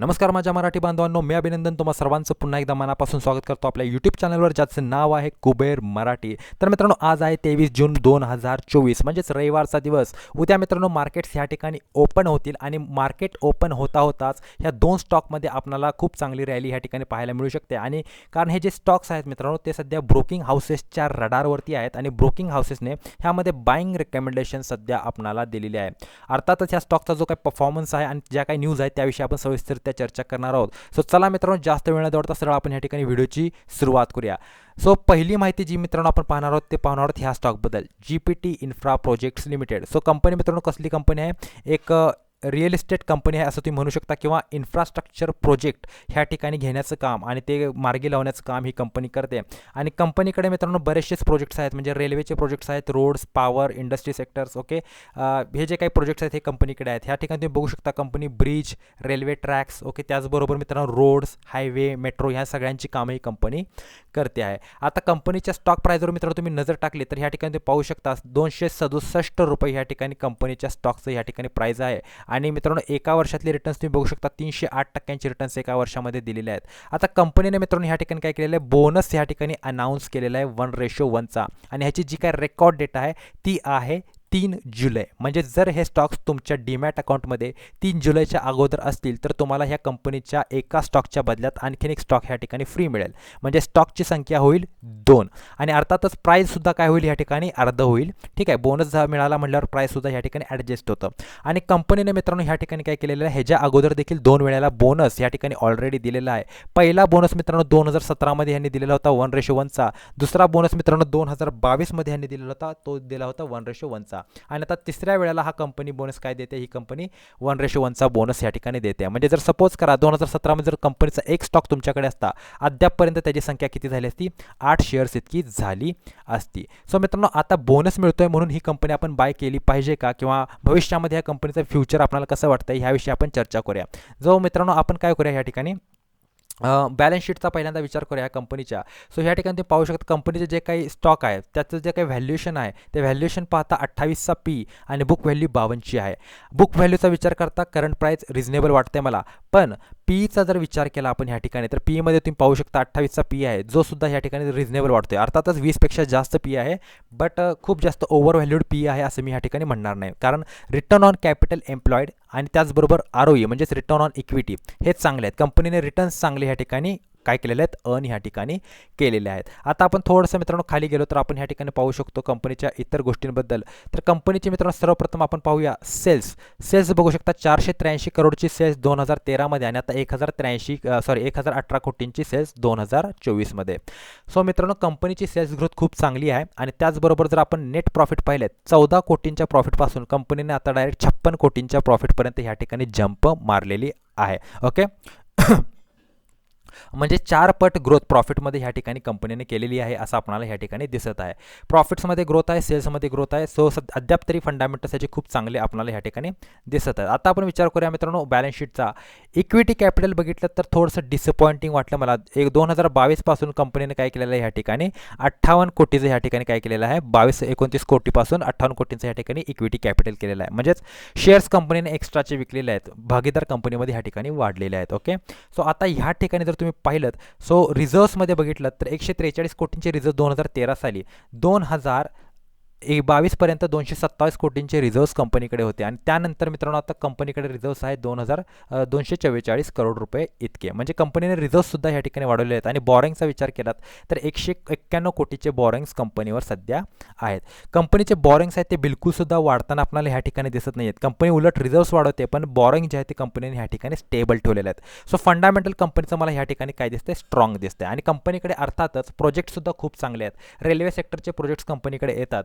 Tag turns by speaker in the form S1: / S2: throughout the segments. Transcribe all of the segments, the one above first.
S1: नमस्कार माझ्या मराठी बांधवांनो मी अभिनंदन तुम्हा सर्वांचं. पुन्हा एकदा मनापासून स्वागत करतो आपल्या यूट्यूब चॅनलवर ज्याचं नाव आहे कुबेर मराठी. तर मित्रांनो आज आहे तेवीस जून दोन हजार चोवीस म्हणजेच रविवारचा दिवस. उद्या मित्रांनो मार्केट्स ह्या ठिकाणी ओपन होतील आणि मार्केट ओपन होता होताच ह्या दोन स्टॉकमध्ये आपल्याला खूप चांगली रॅली ह्या ठिकाणी पाहायला मिळू शकते. आणि कारण हे जे स्टॉक्स आहेत मित्रांनो ते सध्या ब्रोकिंग हाऊसेसच्या रडारवरती आहेत आणि ब्रोकिंग हाऊसेसने ह्यामध्ये बाईंग रेकमेंडेशन सध्या आपणाला दिलेली आहे. अर्थातच ह्या स्टॉकचा जो काही परफॉर्मन्स आहे आणि ज्या काही न्यूज आहेत त्याविषयी आपण सविस्तर त्या चर्चा करणार आहोत. सो चला मित्रांनो जास्त वेळ न दौडता सरळ आपण या ठिकाणी व्हिडिओची सुरुवात करूया. सो पहिली माहिती जी मित्रांनो आपण पाहणार आहोत ते पाहणार आहोत ह्या स्टॉकबद्दल G P T infra projects limited so company मित्रांनो कसली कंपनी आहे? एक रिअल इस्टेट कंपनी आहे असं तुम्ही म्हणू शकता किंवा इन्फ्रास्ट्रक्चर प्रोजेक्ट ह्या ठिकाणी घेण्याचं काम आणि ते मार्गी लावण्याचं काम ही कंपनी करते. आणि कंपनीकडे मित्रांनो बरेचसेच प्रोजेक्ट्स आहेत म्हणजे रेल्वेचे प्रोजेक्ट्स आहेत roads power industry sectors okay? हे जे काही प्रोजेक्ट्स आहेत हे कंपनीकडे आहेत. ह्या ठिकाणी तुम्ही बघू शकता company bridge railway tracks okay? त्याचबरोबर मित्रांनो रोड्स हायवे मेट्रो ह्या सगळ्यांची कामं ही कंपनी करते आहे. आता कंपनीच्या स्टॉक प्राईजवर मित्रांनो तुम्ही नजर टाकली तर ह्या ठिकाणी तुम्ही पाहू शकता दोनशे सदुसष्ट रुपये ह्या ठिकाणी कंपनीच्या स्टॉकचं ह्या ठिकाणी प्राईज आहे. आणि मित्रांनो एका वर्षातले रिटर्न्स तुम्ही बघू शकता तीनशे आठ टक्क्यांचे रिटर्न्स एका वर्षामध्ये दिलेले आहेत. आता कंपनीने मित्रांनो ह्या ठिकाणी काय केलेलं आहे? बोनस ह्या ठिकाणी अनाऊन्स केलेला आहे वन रेशो वनचा आणि ह्याची जी काय रेकॉर्ड डेटा आहे ती आहे तीन जुलै. म्हणजे जर हे स्टॉक्स तुमच्या डीमॅट अकाउंटमध्ये तीन जुलैच्या अगोदर असतील तर तुम्हाला ह्या कंपनीच्या एका स्टॉकच्या बदल्यात आणखीन एक स्टॉक ह्या ठिकाणी फ्री मिळेल. म्हणजे स्टॉकची संख्या होईल दोन. आणि अर्थातच प्राईजसुद्धा काय होईल ह्या ठिकाणी? अर्ध होईल. ठीक आहे बोनस मिळाला म्हटल्यावर प्राईजसुद्धा ह्या ठिकाणी ॲडजस्ट होतं. आणि कंपनीने मित्रांनो ह्या ठिकाणी काय केलेलं आहे? ह्याच्या अगोदर देखील दोन वेळेला बोनस या ठिकाणी ऑलरेडी दिलेला आहे. पहिला बोनस मित्रांनो दोन हजार सतरामध्ये ह्यांनी दिलेला होता वन रेशो वनचा दुसरा बोनस मित्रांनो दोन हजार बावीसमध्ये ह्यांनी दिलेला होता तो दिला होता वन रेशो वनचा आणि आता तिसऱ्या वेळेला हा कंपनी बोनस काय देते? ही कंपनी वन रेशो वनचा बोनस या ठिकाणी देते. म्हणजे जर सपोज करा दोन हजार सतरामध्ये जर कंपनीचा एक स्टॉक तुमच्याकडे असता अद्यापपर्यंत त्याची संख्या किती झाली असती? आठ शेअर्स इतकी झाली असती. सो मित्रांनो आता बोनस मिळतोय म्हणून ही कंपनी आपण बाय केली पाहिजे का? किंवा भविष्यामध्ये या कंपनीचं फ्युचर आपल्याला कसं वाटतं ह्याविषयी आपण चर्चा करूया. जो मित्रांनो आपण काय करूया ह्या ठिकाणी? बॅलन्स शीटचा पहिल्यांदा विचार करूया कंपनीच्या सो ह्या ठिकाणी तुम्ही पाहू शकता कंपनीचे जे काही स्टॉक आहे त्याचं जे काही व्हॅल्युएशन आहे ते व्हॅल्युएशन पाहता अठ्ठावीसचा पी आणि बुक व्हॅल्यू बावनची आहे. बुक व्हॅल्यूचा विचार करता करंट प्राईस रिझनेबल वाटते मला. पण पीचा जर विचार केला आपण ह्या ठिकाणी तर पीमध्ये तुम्ही पाहू शकता अठ्ठावीसचा पी आहे जो सुद्धा ह्या ठिकाणी रिझनेबल वाटतो आहे अर्थातच वीसपेक्षा जास्त पी आहे बट खूप जास्त ओव्हर व्हॅल्यूड पी आहे असं मी ह्या ठिकाणी म्हणणार नाही. कारण रिटर्न ऑन कॅपिटल एम्प्लॉईड आणि त्याचबरोबर आर ओ ई म्हणजेच रिटर्न ऑन इक्विटी हे चांगले आहेत. कंपनीने रिटर्न्स चांगले ह्या ठिकाणी काय केलेले आहेत? अन ह्या ठिकाणी केलेले आहेत. आता आपण थोडंसं मित्रांनो खाली गेलो तर आपण ह्या ठिकाणी पाहू शकतो कंपनीच्या इतर गोष्टींबद्दल. तर कंपनीचे मित्रांनो सर्वप्रथम आपण पाहूया सेल्स. सेल्स बघू शकता चारशे त्र्याऐंशी करोडची सेल्स दोन हजार तेरामध्ये आणि आता एक हजार त्र्याऐंशी सॉरी एक हजार अठरा कोटींची सेल्स दोन हजार चोवीसमध्ये. सो मित्रांनो कंपनीची सेल्स ग्रोथ खूप चांगली आहे आणि त्याचबरोबर जर आपण नेट प्रॉफिट पाहिले चौदा कोटींच्या प्रॉफिटपासून कंपनीने आता डायरेक्ट छप्पन कोटींच्या प्रॉफिटपर्यंत ह्या ठिकाणी जंप मारलेली आहे. ओके म्हणजे चार पट ग्रोथ प्रॉफिटमध्ये ह्या ठिकाणी कंपनीने केलेली आहे असं आपणाला ह्या ठिकाणी दिसत आहे. प्रॉफिट्समध्ये ग्रोथ आहे सेल्समध्ये ग्रोथ आहे. सो सद अद्याप तरी फंडामेंटल्स याचे खूप चांगले आपल्याला ह्या ठिकाणी दिसत आहेत. आता आपण विचार करूया मित्रांनो बॅलन्स शीटचा इक्विटी कॅपिटल बघितलं तर थोडंसं डिसअपॉइंटिंग वाटलं मला. एक दोन हजार बावीसपासून कंपनीने काय केलेलं आहे ह्या ठिकाणी? अठ्ठावन्न कोटीचं ह्या ठिकाणी काय केलेलं आहे? बावीस एकोणतीस कोटीपासून अठ्ठावन्न कोटींचं ह्या ठिकाणी इक्विटी कॅपिटल केलेलं आहे. म्हणजेच शेअर्स कंपनीने एक्स्ट्राचे विकलेले आहेत. भागीदार कंपनीमध्ये ह्या ठिकाणी वाढलेले आहेत. ओके सो आता ह्या ठिकाणी जर तुम्ही पाहिलं सो रिझर्व्समध्ये बघितलं तर एकशे त्रेचाळीस कोटींचे रिझर्व दोन हजार तेरा साली. दोन हजार एक बावीसपर्यंत दोनशे सत्तावीस कोटींचे रिझर्व्स कंपनीकडे होते. आणि त्यानंतर मित्रांनो आता कंपनीकडे रिझर्व्स आहेत दोन हजार दोनशे चव्वेचाळीस करोड रुपये इतके. म्हणजे कंपनीने रिझर्व्ससुद्धा या ठिकाणी वाढवले आहेत. आणि बॉरिंगचा विचार केलात तर एकशे एक्क्याण्णव कोटीचे बॉरिंग्स कंपनीवर सध्या आहेत. कंपनीचे बॉरिंग्स आहेत ते बिलकुलसुद्धा वाढताना आपल्याला ह्या ठिकाणी दिसत नाही आहेत कंपनी उलट रिझर्व्स वाढवते पण बॉरिंग जे आहे ते कंपनीने ह्या ठिकाणी स्टेबल ठेवलेले आहेत. सो फंडामेंटल कंपनीचं मला ह्या ठिकाणी काय दिसतंय? स्ट्रॉंग दिसतंय. आणि कंपनीकडे अर्थातच प्रोजेक्टसुद्धा खूप चांगले आहेत. रेल्वे सेक्टरचे प्रोजेक्ट्स कंपनीकडे येतात.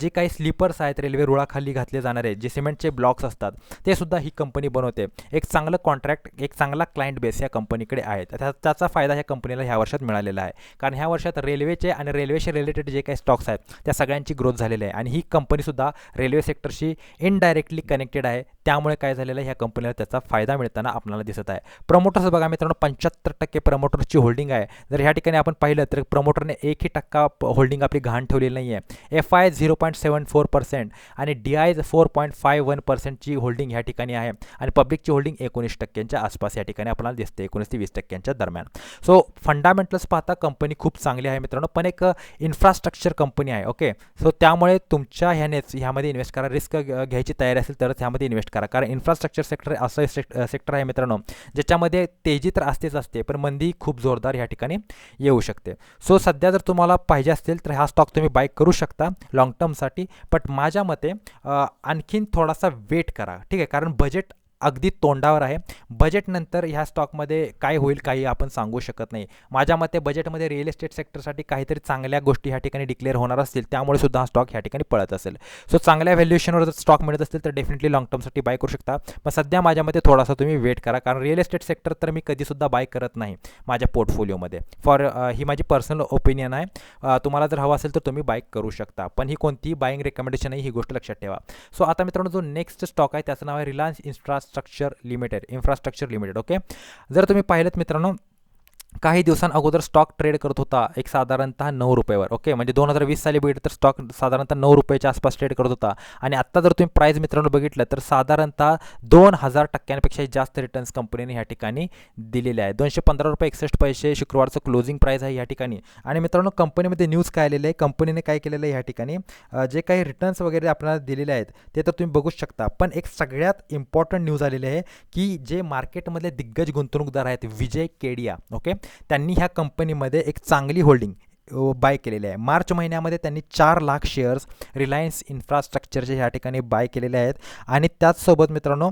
S1: जे काही स्लीपर्स आहेत रेल्वे रुळाखाली घातले जाणारे जे सिमेंटचे ब्लॉक्स असतात ते सुद्धा ही कंपनी बनवते. एक चांगलं कॉन्ट्रॅक्ट एक चांगला क्लायंट बेस या कंपनीकडे आहे. त्या त्याचा फायदा ह्या कंपनीला ह्या वर्षात मिळालेला आहे. कारण ह्या वर्षात रेल्वेचे आणि रेल्वेशी रिलेटेड जे काही स्टॉक्स आहेत त्या सगळ्यांची ग्रोथ झालेली आहे. आणि ही कंपनीसुद्धा रेल्वे सेक्टरशी इनडायरेक्टली कनेक्टेड आहे. त्यामुळे काय झालेलं आहे ह्या कंपनीला त्याचा फायदा मिळताना आपल्याला दिसत आहे. प्रमोटर्स बघा मित्रांनो पंच्याहत्तर टक्के प्रमोटरची होल्डिंग आहे. जर ह्या ठिकाणी आपण पाहिलं तर प्रमोटरने एकही टक्का होल्डिंग आपली घाण ठेवलेली नाही आहे F I zero point seven four percent आणि D I four point five one पर्सेंटची holding ह्या ठिकाणी आहे. आणि पब्लिकची होल्डिंग एकोणीस टक्क्यांच्या आसपास या ठिकाणी आपल्याला दिसते एकोणीस ते वीस टक्क्यांच्या दरम्यान. सो फंडामेंटल्स पाहता कंपनी खूप चांगली आहे मित्रांनो पण एक इन्फ्रास्ट्रक्चर कंपनी आहे ओके सो त्यामुळे तुमच्या ह्यानेच ह्यामध्ये इन्व्हेस्ट करा. रिस्क घ्यायची तयारी असेल तरच ह्यामध्ये इन्व्हेस्ट करा. कारण इन्फ्रास्ट्रक्चर सेक्टर असं सेक्टर आहे मित्रांनो ज्याच्यामध्ये तेजी तर असतेच असते पण मंदी खूप जोरदार ह्या ठिकाणी येऊ शकते. सो सध्या जर तुम्हाला पाहिजे असतील तर हा स्टॉक तुम्ही बाय करू शकता लॉंग टर्मसाठी बट माझ्या मते आणखीन थोडासा वेट करा. ठीक आहे? कारण बजेट अगदी तोंडावर आहे. बजेटनंतर ह्या स्टॉकमध्ये काय होईल काही आपण सांगू शकत नाही. माझ्या मते बजेटमध्ये रिअल इस्टेट सेक्टरसाठी काहीतरी चांगल्या गोष्टी ह्या ठिकाणी डिक्लेअर होणार असतील. त्यामुळे सुद्धा हा स्टॉक ह्या ठिकाणी पळत असेल. सो चांगल्या व्हॅल्युएशनवर जर स्टॉक मिळत असतील तर डेफिनेटली लॉंग टर्मसाठी बाय करू शकता. पण सध्या माझ्या मते थोडासा तुम्ही वेट करा. कारण रिअल इस्टेट सेक्टर तर मी कधीसुद्धा बाय करत नाही माझ्या पोर्टफोलिओमध्ये फॉर ही माझी पर्सनल ओपिनियन आहे. तुम्हाला जर हवं असेल तर तुम्ही बाय करू शकता. पण ही कोणतीही बाईंग रेकमेंडेशन आहे ही गोष्ट लक्षात ठेवा. सो आता मित्रांनो जो नेक्स्ट स्टॉक आहे त्याचं नाव आहे Reliance infrastructure structure limited infrastructure limited okay जर तुम्ही पाहिलं मित्रांनो काही दिवसांअगोदर स्टॉक ट्रेड करत होता एक साधारणतः नऊ रुपयावर ओके म्हणजे दोन हजार वीस साली बघितलं तर स्टॉक साधारणतः नऊ रुपयाच्या आसपास ट्रेड करत होता. आणि आत्ता जर तुम्ही प्राईज मित्रांनो बघितलं तर साधारणतः दोन हजार टक्क्यांपेक्षा जास्त रिटर्न्स कंपनीने ह्या ठिकाणी दिलेले आहे दोनशे पंधरा रुपये एकसष्ट पैसे शुक्रवारचं क्लोजिंग प्राईस आहे या ठिकाणी. आणि मित्रांनो कंपनीमध्ये न्यूज काय आलेलं आहे? कंपनीने काय केलेलं आहे ह्या ठिकाणी? जे काही रिटर्न्स वगैरे आपल्याला दिलेले आहेत ते तर तुम्ही बघूच शकता. पण एक सगळ्यात इम्पॉर्टंट न्यूज आलेली आहे की जे मार्केटमधले दिग्गज गुंतवणूकदार आहेत विजय केडिया ओके त्यांनी ह्या कंपनीमध्ये एक चांगली होल्डिंग बाय केलेले आहे. मार्च महिन्यामध्ये त्यांनी चार लाख शेअर्स रिलायन्स इन्फ्रास्ट्रक्चरचे ह्या ठिकाणी बाय केलेले आहेत. आणि त्याचसोबत मित्रांनो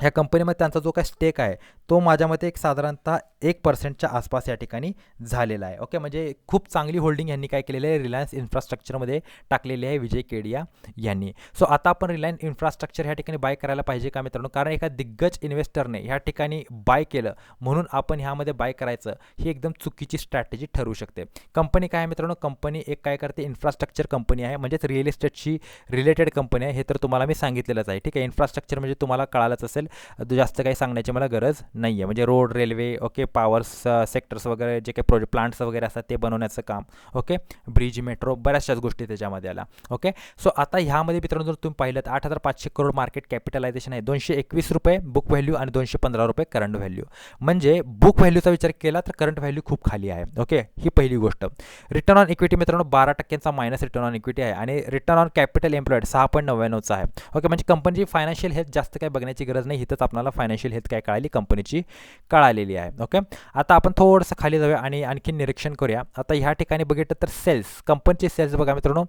S1: ह्या कंपनीमध्ये त्यांचा जो काय स्टेक आहे तो माझ्या मते एक साधारणतः एक पर्सेंटच्या आसपास या ठिकाणी झालेला आहे. ओके म्हणजे खूप चांगली होल्डिंग यांनी काय केलेलं आहे? रिलायन्स इन्फ्रास्ट्रक्चरमध्ये टाकलेली आहे विजय केडिया यांनी. सो आता आपण रिलायन्स इन्फ्रास्ट्रक्चर ह्या ठिकाणी बाय करायला पाहिजे का मित्रांनो? कारण एका दिग्गज इन्व्हेस्टरने ह्या ठिकाणी बाय केलं. म्हणून आपण ह्यामध्ये बाय करायचं ही एकदम चुकीची स्ट्रॅटेजी ठरू शकते. कंपनी काय आहे मित्रांनो? कंपनी एक काय करते? इन्फ्रास्ट्रक्चर कंपनी आहे. म्हणजेच रिअल इस्टेटशी रिलेटेड कंपनी आहे. हे तर तुम्हाला मी सांगितलेलंच आहे. ठीक आहे? इन्फ्रास्ट्रक्चर म्हणजे तुम्हाला कळालंच असेल. जास्त काही सांगण्याची मला गरज नाही आहे म्हणजे road railway okay powers sectors uh, वगैरे जे काही प्रोजेक्ट प्लांट्स वगैरे असतात ते बनवण्याचं काम. ओके ब्रिज मेट्रो बऱ्याचशाच गोष्टी त्याच्यामध्ये आला ओके सो आता ह्यामध्ये मित्रांनो जर तुम्ही पाहिलं तर आठ हजार पाचशे करोड मार्केट कॅपिटलायझेशन आहे. दोनशे एकवीस रुपये बुक व्हॅल्यू आणि दोनशे पंधरा रुपये करंट व्हॅल्यू म्हणजे बुक व्हॅल्यूचा विचार केला तर करंट व्हॅल्यू खूप खाली आहे. ओके ही पहिली गोष्ट. रिटर्न ऑन इक्विटी मित्रांनो बारा टक्क्यांचा मायनस रिटर्न ऑन इक्विटी आहे. आणि रिटर्न ऑन कॅपिटल एम्प्लॉईड सहा पॉईंट नव्याण्णवचा आहे. ओके म्हणजे कंपनीची फायनान्शियल हेल्थ जास्त काही बघण्याची गरज नाही. इथंच आपल्याला फायनान्शियल हेल्थ काय कळाली? कंपनीची कळालेली आहे. ओके आता आपण थोडंसं खाली जाऊया आणि आणखी निरीक्षण करूया. आता ह्या ठिकाणी बघितलं तर सेल्स कंपनीचे सेल्स बघा मित्रांनो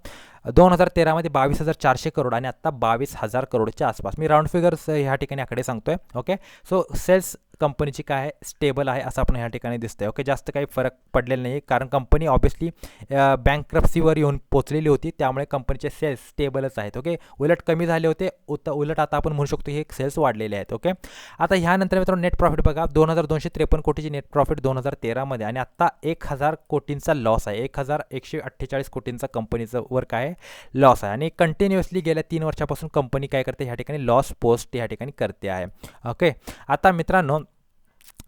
S1: दोन हजार तेरामध्ये बावीस हजार चारशे करोड आणि आत्ता बावीस हजार करोडच्या आसपास. मी राऊंड फिगर्स ह्या ठिकाणी आकडे सांगतोय ओके? सो सेल्स कंपनीची काय स्टेबल आहे असं आपण ह्या ठिकाणी दिसतं आहे ओके जास्त काही फरक पडलेला नाही कारण कंपनी ऑब्विसली बँकरप्सीवर येऊन पोचलेली होती. त्यामुळे कंपनीचे सेल्स स्टेबलच आहेत. ओके उलट कमी झाले होते. उत उलट आता आपण म्हणू शकतो हे सेल्स वाढलेले आहेत. ओके आता ह्यानंतर मित्रांनो नेट प्रॉफिट बघा. दोन हजार दोनशे त्रेपन्न कोटीची नेट प्रॉफिट दोन हजार तेरामध्ये. आणि आत्ता एक हजार कोटींचा लॉस आहे. एक हजार एकशे अठ्ठेचाळीस कोटींचा कंपनीचं वर काय लॉस आहे. आणि कंटिन्युअसली गेल्या तीन वर्षापासून कंपनी काय करते? ह्या ठिकाणी लॉस पोस्ट ह्या ठिकाणी करते आहे. ओके आता मित्रांनो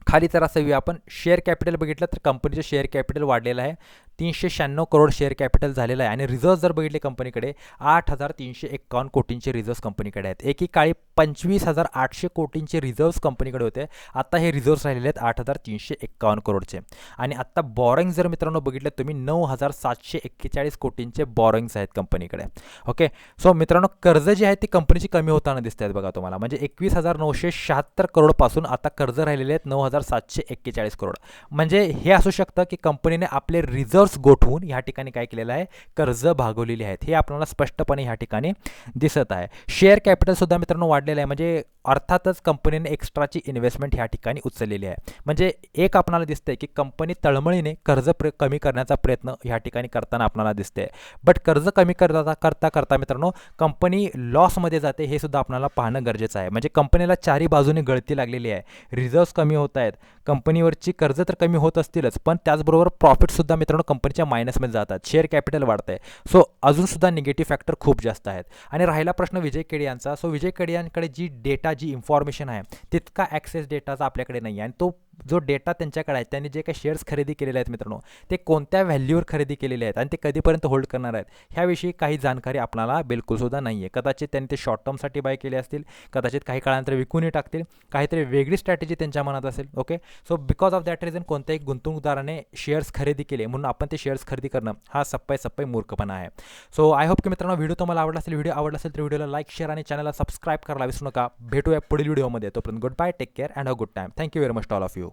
S1: खाली तर असं आपण शेअर कॅपिटल बघितलं तर कंपनीचं शेअर कॅपिटल वाढलेलं आहे. तीनशे शहाण्णव करोड शेअर कॅपिटल झालेलं आहे. आणि रिझर्व्ह जर बघितले कंपनीकडे आठ हजार तीनशे एक्कावन्न कोटींचे रिझर्व्ह कंपनीकडे आहेत. एकेकाळी पंचवीस हजार आठशे कोटींचे रिझर्व्ह कंपनीकडे होते. आता हे रिझर्व्ह राहिलेले आहेत आठ हजार तीनशे एक्कावन्न करोडचे. आणि आत्ता बॉरिंग जर मित्रांनो बघितलं तुम्ही नऊ हजार सातशे एक्केचाळीस कोटींचे बॉरिंग्स आहेत कंपनीकडे ओके सो मित्रांनो कर्ज जे आहे ती कंपनीची कमी होताना दिसत आहेत बघा तुम्हाला. म्हणजे एकवीस हजार नऊशे शहात्तर करोडपासून आता कर्ज राहिलेले आहेत नऊ हजार सातशे एक्केचाळीस करोड. म्हणजे हे असू शकतं की कंपनीने आपले रिझर्व्स गोठवून ह्या ठिकाणी काय केलेलं आहे? कर्ज भागवलेली आहेत. हे आपल्याला स्पष्टपणे ह्या ठिकाणी दिसत आहे. शेअर कॅपिटलसुद्धा मित्रांनो वाढलेलं आहे. म्हणजे अर्थातच कंपनीने एक्स्ट्राची इन्व्हेस्टमेंट ह्या ठिकाणी उचललेली आहे. म्हणजे एक आपणाला दिसतंय की कंपनी तळमळीने कर्ज प्र कमी करण्याचा प्रयत्न ह्या ठिकाणी करताना आपल्याला दिसते बट कर्ज कमी करता करता करता मित्रांनो कंपनी लॉसमध्ये जाते हे सुद्धा आपल्याला पाहणं गरजेचं आहे. म्हणजे कंपनीला चारी बाजूने गळती लागलेली आहे. रिझर्व्स कमी होत आहेत. कंपनीवरची कर्ज तर कमी होत असतीलच. पण त्याचबरोबर प्रॉफिटसुद्धा मित्रांनो कंपनीच्या मायनसमध्ये जातात. शेअर कॅपिटल वाढतं आहे सो अजूनसुद्धा निगेटिव्ह फॅक्टर खूप जास्त आहेत. आणि राहिला प्रश्न विजय केडे यांचा सो विजय केडे यांकडे जी डेटा जी इन्फॉर्मेशन आहे तितका ॲक्सेस डेटाचा आपल्याकडे नाही आहे आणि तो जो डेटा त्यांच्याकडे आहे त्यांनी जे काही शेअर्स खरेदी केलेले आहेत मित्रांनो ते कोणत्या व्हॅल्यूवर खरेदी केलेले आहेत आणि ते कधीपर्यंत होल्ड करणार आहेत ह्याविषयी काही जाणकारी आपल्याला बिलकुलसुद्धा नाही आहे कदाचित त्यांनी ते शॉर्ट टर्मसाठी बाय केले असतील कदाचित काही काळानंतर विकूनही टाकतील काहीतरी वेगळी स्ट्रॅटेजी त्यांच्या मनात असेल okay so because of that reason कोणत्याही गुंतवणूकदाराने शेअर्स खरेदी केले म्हणून आपण ते शेअर्स खरेदी करणं हा सप्पाय सप्पाय मूर्खपणा आहे. सो आय होप की मित्रांनो व्हिडिओ तुम्हाला आवडला असेल व्हिडिओ आवडला असेल तर व्हिडिओला लाईक शेअर आणि चॅनलला सबस्क्राईब करायला विसरू नका. भेटूया पुढील व्हिडिओमध्ये तोपर्यंत good bye take care and a good time thank you very much all of you